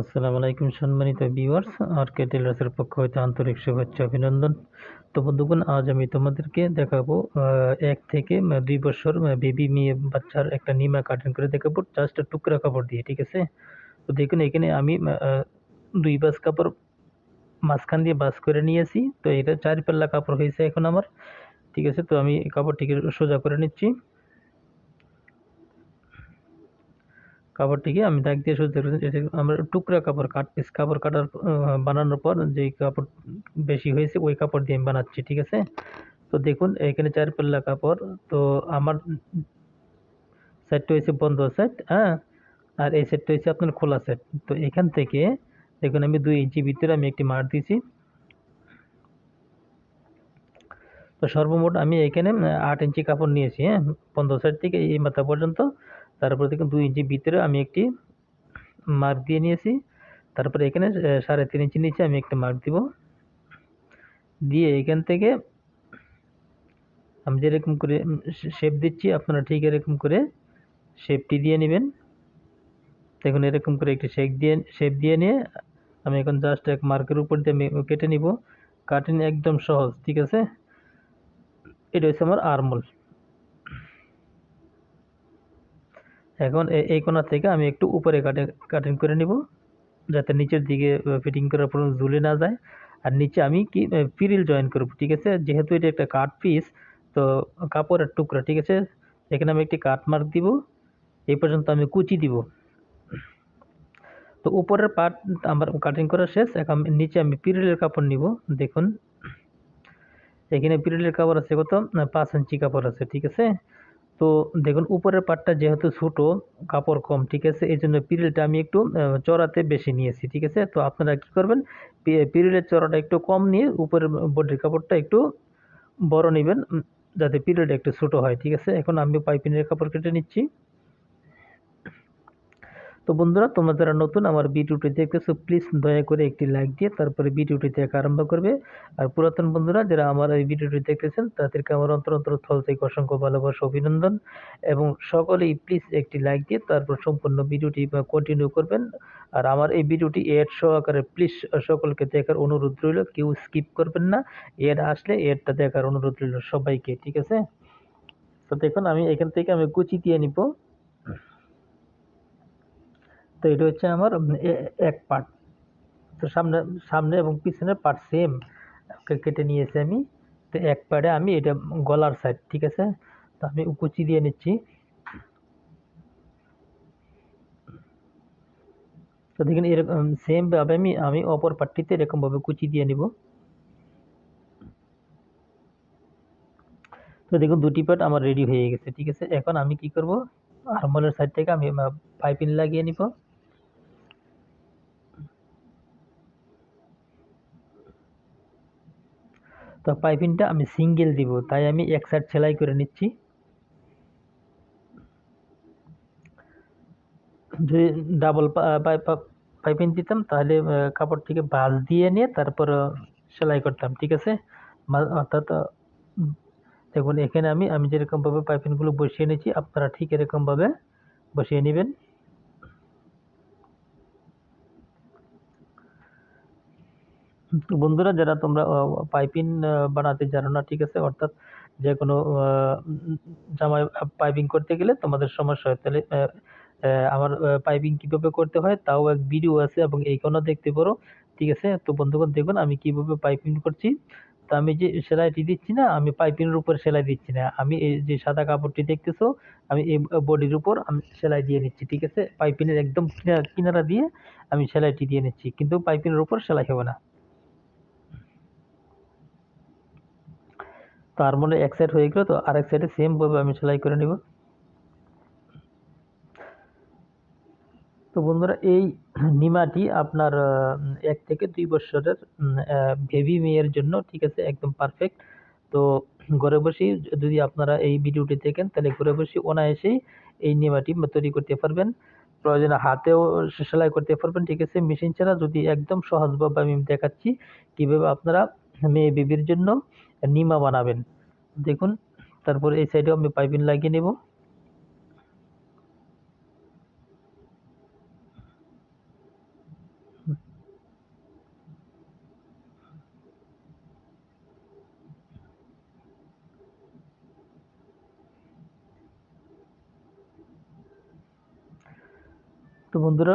আসসালামু আলাইকুম সম্মানিত ভিউয়ার্স আর কে টেলার্সের পক্ষ হইতে আন্তরিক শুভেচ্ছা, অভিনন্দন। তো বন্ধুগণ, আজ আমি তোমাদেরকে দেখাবো এক থেকে দুই বছর বেবি মেয়ে, বাচ্চার একটা নিমা কাটিং করে দেখাবো জাস্ট টুকরা কাপড় দিয়ে, ঠিক আছে? তো দেখুন, এখানে আমি দুই বাস কাপড় মাঝখান দিয়ে বাস করে নিয়েছি, তো এটা চার পাল্লা কাপড় হয়েছে এখন আমার, ঠিক আছে? তো আমি কাপড়টিকে সোজা করে নিচ্ছি। কাপড়টিকে আমি দাগ দিয়ে সোজা এটা আমরা টুকরা কাপড় কাট পিস কাপড় কাটার বানানোর পর যে কাপড় বেশি হয়েছে, ওই কাপড় দিয়ে আমি বানাচ্ছি, ঠিক আছে? তো দেখুন, এখানে চার পাল্লা কাপড়, তো আমার সেটটা হয়েছে বন্ধ সেট হ্যাঁ? আর এই সেটটা হয়েছে আপনার খোলা সেট তো এখান থেকে দেখুন, আমি দুই ইঞ্চি ভিতরে আমি একটি মার দিয়েছি। তো সর্বমোট আমি এখানে আট ইঞ্চি কাপড় নিয়েছি হ্যাঁ? বন্ধ সাইড থেকে এই মাথা পর্যন্ত। তারপর দেখুন দুই ইঞ্চি ভিতরে আমি একটি মার্ক দিয়ে নিয়েছি। তারপরে এখানে সাড়ে তিন ইঞ্চি নিচে আমি একটা মার্ক দিব। দিয়ে এখান থেকে আমি যেরকম করে শেপ দিচ্ছি, আপনারা ঠিক এরকম করে শেপটি দিয়ে নেবেন। দেখুন এরকম করে একটি শেপ দিয়ে শেপ দিয়ে নিয়ে আমি এখন জাস্ট এক মার্কের উপর দিয়ে আমি কেটে নিব। কাটিং একদম সহজ, ঠিক আছে? এটা হচ্ছে আমার আরমোল এখন এই কোণা থেকে আমি একটু উপরে কাটে কাটিং করে নিব, যাতে নিচের দিকে ফিটিং করার পর ঝুলে না যায়। আর নিচে আমি কি পিরিল জয়েন করব, ঠিক আছে? যেহেতু এটা একটা কাট পিস তো কাপড়ের টুকরা, ঠিক আছে? এখানে আমি একটি কাট মার্ক দিব, এই পর্যন্ত আমি কুচি দিব। তো উপরের পার্ট আমার কাটিং করা শেষ, এখন নিচে আমি পিরিলের কাপড় নিব, দেখুন। এখানে পিরিলের কাপড় আছে কত? পাঁচ ইঞ্চি কাপড় আছে, ঠিক আছে? তো দেখুন, উপরের পাটটা যেহেতু ছোটো, কাপড় কম, ঠিক আছে? এই জন্য পিরিলটা আমি একটু চড়াতে বেশি নিয়েছি, ঠিক আছে? তো আপনারা কি করবেন? পিরিলের চড়াটা একটু কম নিয়ে উপরের বডির কাপড়টা একটু বড় নেবেন যাতে পিরিলটা একটু ছোটো হয়, ঠিক আছে? এখন আমি পাইপিনের কাপড় কেটে নিচ্ছি। তো বন্ধুরা, তোমরা যারা নতুন আমার ভিডিওটি দেখতেছো প্লিজ দয়া করে একটি লাইক দিয়ে তারপরে ভিডিওটি দেখা আরম্ভ করবে। আর পুরাতন বন্ধুরা, যারা আমার এই ভিডিওটি দেখতেছেন, তাদেরকে আমার অন্তর অন্তর থল থেকে অসংখ্য ভালোবাসা, অভিনন্দন এবং সকলেই প্লিজ একটি লাইক দিয়ে তারপর সম্পূর্ণ ভিডিওটি কন্টিনিউ করবেন। আর আমার এই ভিডিওটি এড সহকারে প্লিজ সকলকে দেখার অনুরোধ রইল, কেউ স্কিপ করবেন না। এড আসলে এডটা দেখার অনুরোধ রইল সবাইকে, ঠিক আছে? তো দেখুন, আমি এখান থেকে আমি কুচি দিয়ে নিব। তো এটা হচ্ছে আমার এক পার্ট তো সামনে সামনে এবং পিছনের পার্ট সেম কেটে নিয়েছি আমি। তো এক পার্টে আমি এটা গলার সাইড ঠিক আছে? তো আমি কুচি দিয়ে নিচ্ছি। তো দেখুন এরকম সেমভাবে আমি আমি অপর পার্টটিতে এরকমভাবে কুচি দিয়ে নিব। তো দেখুন দুটি পার্ট আমার রেডি হয়ে গেছে, ঠিক আছে? এখন আমি কি করব? আরমোলের সাইড থেকে আমি পাইপিং লাগিয়ে নিব। তো পাইপিংটা আমি সিঙ্গেল দিব, তাই আমি এক সাইড সেলাই করে নিচ্ছি। যদি ডাবল পাইপিং দিতাম, তাহলে কাপড়টিকে বাল দিয়ে নিয়ে তারপর সেলাই করতাম, ঠিক আছে? অর্থাৎ দেখুন, এখানে আমি আমি যেরকমভাবে পাইপিংগুলো বসিয়ে নিয়েছি, আপনারা ঠিক এরকমভাবে বসিয়ে নেবেন। বন্ধুরা, যারা তোমরা পাইপিং বানাতে জানো না, ঠিক আছে? অর্থাৎ যে কোনো জামায় পাইপিং করতে গেলে তোমাদের সমস্যা হয়। তাহলে আমার পাইপিং কীভাবে করতে হয় তাও এক ভিডিও আছে এবং এইখানেও দেখতে পারো, ঠিক আছে? তো বন্ধুগণ, দেখুন আমি কীভাবে পাইপিং করছি। তো আমি যে সেলাইটি দিচ্ছি না, আমি পাইপিংয়ের উপর সেলাই দিচ্ছি না। আমি এই যে সাদা কাপড়টি দেখতেছো, আমি এই বডির উপর আমি সেলাই দিয়ে নিচ্ছি, ঠিক আছে? পাইপিংয়ের একদম কিনারা দিয়ে আমি সেলাইটি দিয়ে নিচ্ছি, কিন্তু পাইপিংয়ের উপর সেলাই হবে না। তার মানে এক সাইড হয়ে গেল তো, আরেক সাইডে সেম ভাবে আমি সেলাই করে নিব। তো বন্ধুরা, এই নিমাটি আপনার এক থেকে দুই বছরের বেবি মেয়ের জন্য, ঠিক আছে, একদম পারফেক্ট তো ঘরে বসেই যদি আপনারা এই ভিডিওটি দেখেন, তাহলে ঘরে বসে অনায়াসেই এই নিমাটি তৈরি করতে পারবেন। প্রয়োজনে হাতেও সেলাই করতে পারবেন, ঠিক আছে। মেশিন ছাড়া যদি একদম সহজভাবে আমি দেখাচ্ছি, কীভাবে আপনারা মেয়ে বেবির জন্য নিমা বানাবেন। দেখুন তারপর এই সাইডেও আমি পাইপিং লাগিয়ে নেব। তো বন্ধুরা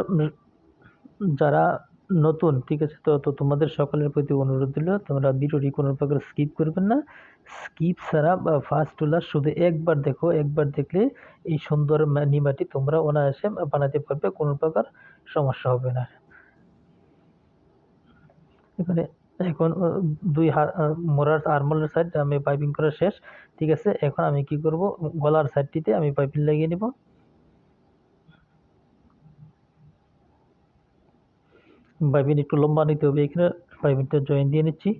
যারা নতুন, ঠিক আছে? তো তো তোমাদের সকলের প্রতি অনুরোধ দিল তোমরা ভিডিওটি কোনো প্রকার স্কিপ করবেন না। স্কিপ ছাড়া, বা ফার্স্ট টু লাস্ট শুধু একবার দেখো, একবার দেখলে এই সুন্দর নিমাটি তোমরা অনায়াসে বানাতে পারবে, কোনো প্রকার সমস্যা হবে না। এখানে এখন দুই মোড়ার আর্মলের সাইড আমি পাইপিং করা শেষ, ঠিক আছে? এখন আমি কি করব? গলার সাইডটিতে আমি পাইপিং লাগিয়ে নিব। পাইপিং একটু লম্বা নিতে হবে, এখানে পাইপিংটা জয়েন দিয়ে নিচ্ছি।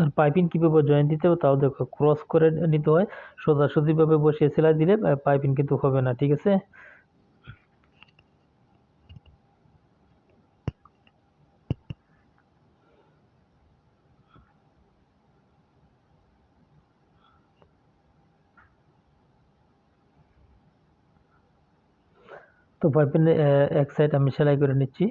আর পাইপিং কীভাবে জয়েন দিতে হবে তাও দেখো ক্রস করে নিতে হয়, সোজাসুজিভাবে বসিয়ে সেলাই দিলে পাইপিং কিন্তু হবে না, ঠিক আছে? তো পাইপিং এক সাইড আমি সেলাই করে নিচ্ছি।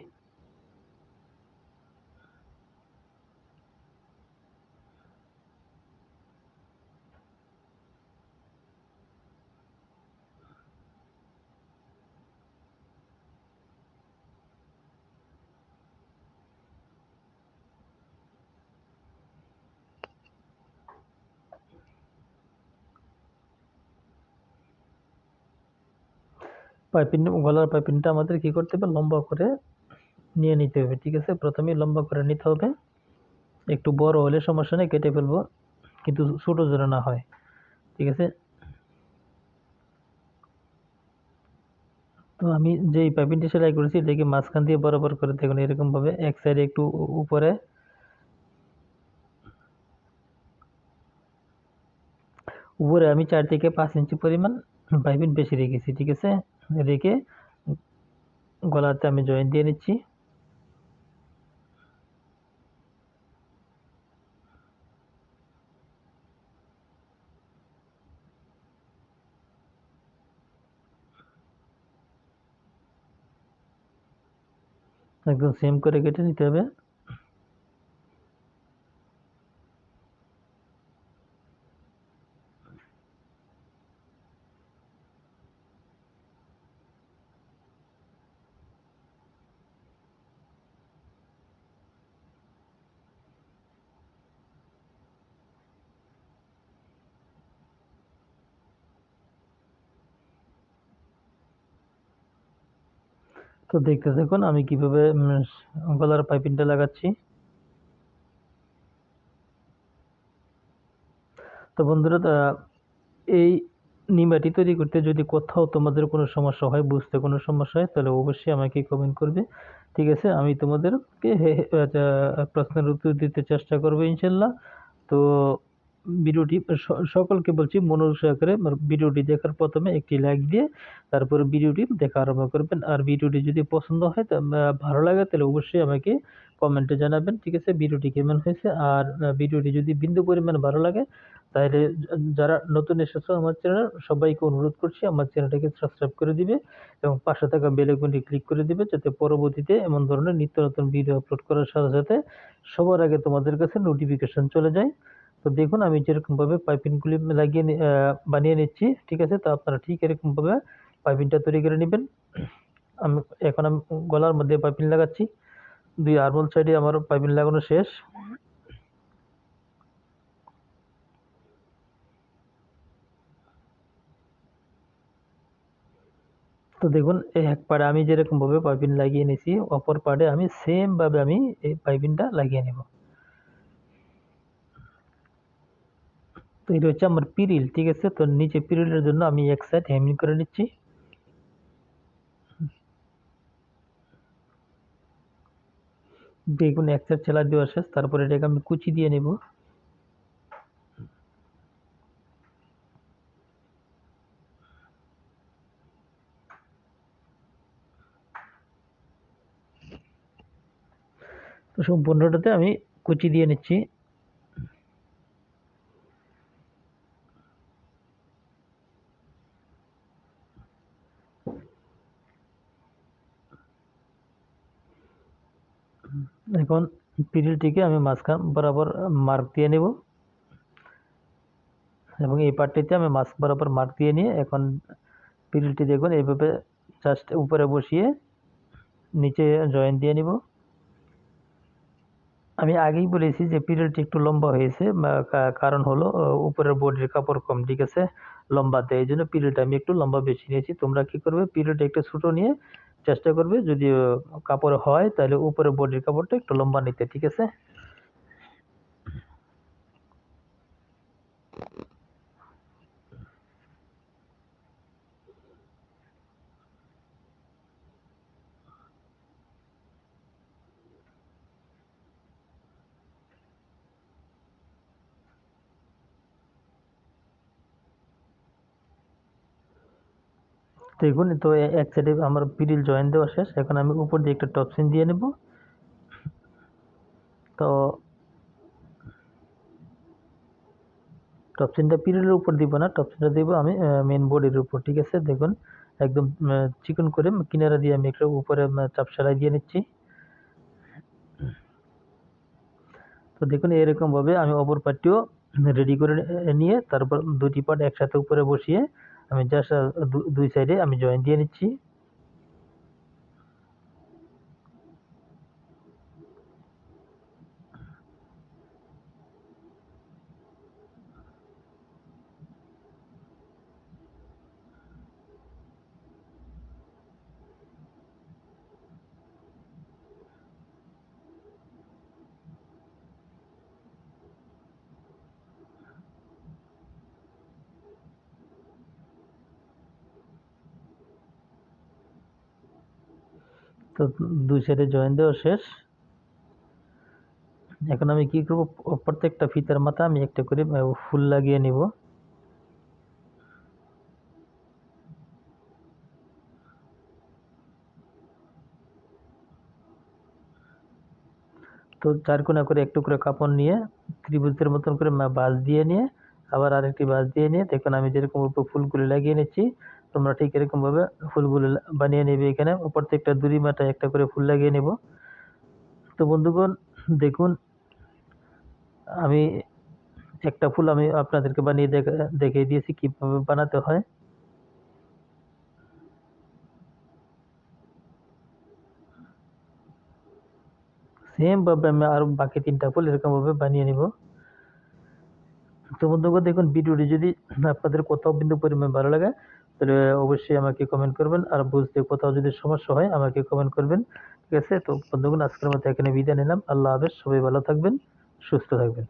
পাইপিং গলার পাইপিংটা আমাদের কি করতে হবে? লম্বা করে নিয়ে নিতে হবে, ঠিক আছে? প্রথমে লম্বা করে নিতে হবে। একটু বড় হলে সমস্যা নেই, কেটে ফেলব। কিন্তু ছোটো যেন না হয়, ঠিক আছে? তো আমি যেই পাইপিংটি সেলাই করেছি, এটাকে মাঝখান দিয়ে বরাবর করে দেখুন, এরকমভাবে এক সাইডে একটু উপরে। উপরে আমি চার থেকে পাঁচ ইঞ্চি পরিমাণ পাইপিং বেশি রেখেছি, ঠিক আছে? রেখে গলাতে আমি জয়েন দিয়ে নিচ্ছি। একদম সেম করে কেটে নিতে হবে। তো দেখতে থাকুন আমি কীভাবে গলার পাইপিংটা লাগাচ্ছি। তো বন্ধুরা এই নিমাটি তৈরি করতে যদি কোথাও তোমাদের কোনো সমস্যা হয় বুঝতে কোনো সমস্যা হয় তাহলে অবশ্যই আমাকে কমেন্ট করবে। ঠিক আছে আমি তোমাদেরকে আহ, প্রশ্নের উত্তর দিতে চেষ্টা করব ইনশাল্লাহ। তো ভিডিওটি সকলকে বলছি মনোযোগ সহকারে ভিডিওটি দেখার প্রথমে একটি লাইক দিয়ে তারপর ভিডিওটি দেখা আরম্ভ করবেন। আর ভিডিওটি যদি পছন্দ হয় ভালো লাগে তাহলে অবশ্যই আমাকে কমেন্টে জানাবেন, ঠিক আছে? ভিডিওটি কেমন হয়েছে? আর ভিডিওটি যদি বিন্দু পরিমাণ ভালো লাগে তাহলে যারা নতুন এসেছ আমার চ্যানেল, সবাইকে অনুরোধ করছি আমার চ্যানেলটাকে সাবস্ক্রাইব করে দিবে এবং পাশে থাকা বেল আইকনটি ক্লিক করে দিবে যাতে পরবর্তীতে এমন ধরনের নিত্য নতুন ভিডিও আপলোড করার সাথে সাথে সবার আগে তোমাদের কাছে নোটিফিকেশন চলে যায়। তো দেখুন, আমি যেরকমভাবে পাইপিংগুলি লাগিয়ে বানিয়ে নিচ্ছি, ঠিক আছে? তো আপনারা ঠিক এরকমভাবে পাইপিংটা তৈরি করে নেবেন। আমি এখন আমি গলার মধ্যে পাইপিং লাগাচ্ছি। দুই আর্মল সাইডে আমার পাইপিং লাগানো শেষ। তো দেখুন, এই এক পাড়ে আমি যেরকম ভাবে পাইপিং লাগিয়ে নিয়েছি, অপর পাড়ে আমি সেমভাবে আমি এই পাইপিংটা লাগিয়ে নেব। তো এটা হচ্ছে আমার পিরিল, ঠিক আছে? তো নিচে পিরিলের জন্য আমি এক সাইড হেমিং করে নিচ্ছি। দেখুন, এক সাইড সেলাই দেওয়া শেষ, তারপরে এটাকে আমি কুচি দিয়ে নেব। তো সম্পূর্ণটাতে আমি কুচি দিয়ে নিচ্ছি। এখন পিরিলটিকে আমি মাঝখান বরাবর মার্ক দিয়ে নেব। এবং এই পার্টটিতে আমি মাছ বরাবর মার্ক দিয়ে নিয়ে এখন পিরিলটি দেখুন, এইভাবে জাস্ট উপরে বসিয়ে নিচে জয়েন দিয়ে নিব। আমি আগেই বলেছি যে পিরিয়ডটি একটু লম্বা হয়েছে কারণ হলো উপরের বডির কাপড় কম, ঠিক আছে? লম্বা দেয় এই জন্য পিরিয়ড আমি একটু লম্বা বেশি নিয়েছি। তোমরা কি করবে পিরিয়ড একটু ছোট নিয়ে চেষ্টা করবে যদি কাপড় হয় তাহলে উপরের বডির কাপড়টা একটু লম্বা নিতে ঠিক আছে? দেখুন, তো এক সাইডে আমার পিরিল জয়েন দেওয়া শেষ। এখন আমি উপর দিয়ে একটা টপসিন দিয়ে নেব। তো টপসিনটা পিরিলের উপর দিব না টপসিনটা দিব আমি মেন বডির উপর, ঠিক আছে? দেখুন, একদম চিকন করে কিনারা দিয়ে আমি একটু উপরে চাপ সেলাই দিয়ে নিচ্ছি। তো দেখুন, এরকমভাবে আমি অপর পার্টটিও রেডি করে নিয়ে তারপর দুটি পার্ট একসাথে উপরে বসিয়ে আমি জাস্ট দুই সাইডে আমি জয়েন দিয়ে নিচ্ছি। তো দুই সাইডে জয়েন দেওয়া শেষ। এখন আমি কি করব? প্রত্যেকটা ফিতার মাথা আমি একটা করে ফুল লাগিয়ে নিব। তো চার কোনা করে একটু করে কাপড় নিয়ে, ত্রিভুজের মতন করে বাঁশ দিয়ে নিয়ে, আবার আরেকটি বাঁশ দিয়ে নিয়ে, দেখুন আমি যেরকম উপর ফুলগুলি লাগিয়ে নিচ্ছি তোমরা ঠিক এরকম ভাবে ফুলগুলো বানিয়ে নেবে এখানে। প্রত্যেকটা দুরি মাথায় একটা করে ফুল লাগিয়ে নেব। তো বন্ধুগণ, দেখুন, আমি একটা ফুল আমি আপনাদেরকে বানিয়ে দেখা- দেখিয়ে দিয়েছি কীভাবে বানাতে হয়। সেম ভাবে আমি আর বাকি তিনটা ফুল এরকম ভাবে বানিয়ে নিব। তো বন্ধুগণ, দেখুন, ভিডিওটি যদি আপনাদের কোথাও বিন্দু পরিমাণ ভালো লাগে তাহলে অবশ্যই আমাকে কমেন্ট করবেন। আর বুঝতে কোথাও যদি সমস্যা হয়, আমাকে কমেন্ট করবেন। ঠিক আছে? তো বন্ধুগণ, আজকের মতো এখানে বিদায় নিলাম। আল্লাহ হাফেজ। সবাই ভালো থাকবেন, সুস্থ থাকবেন।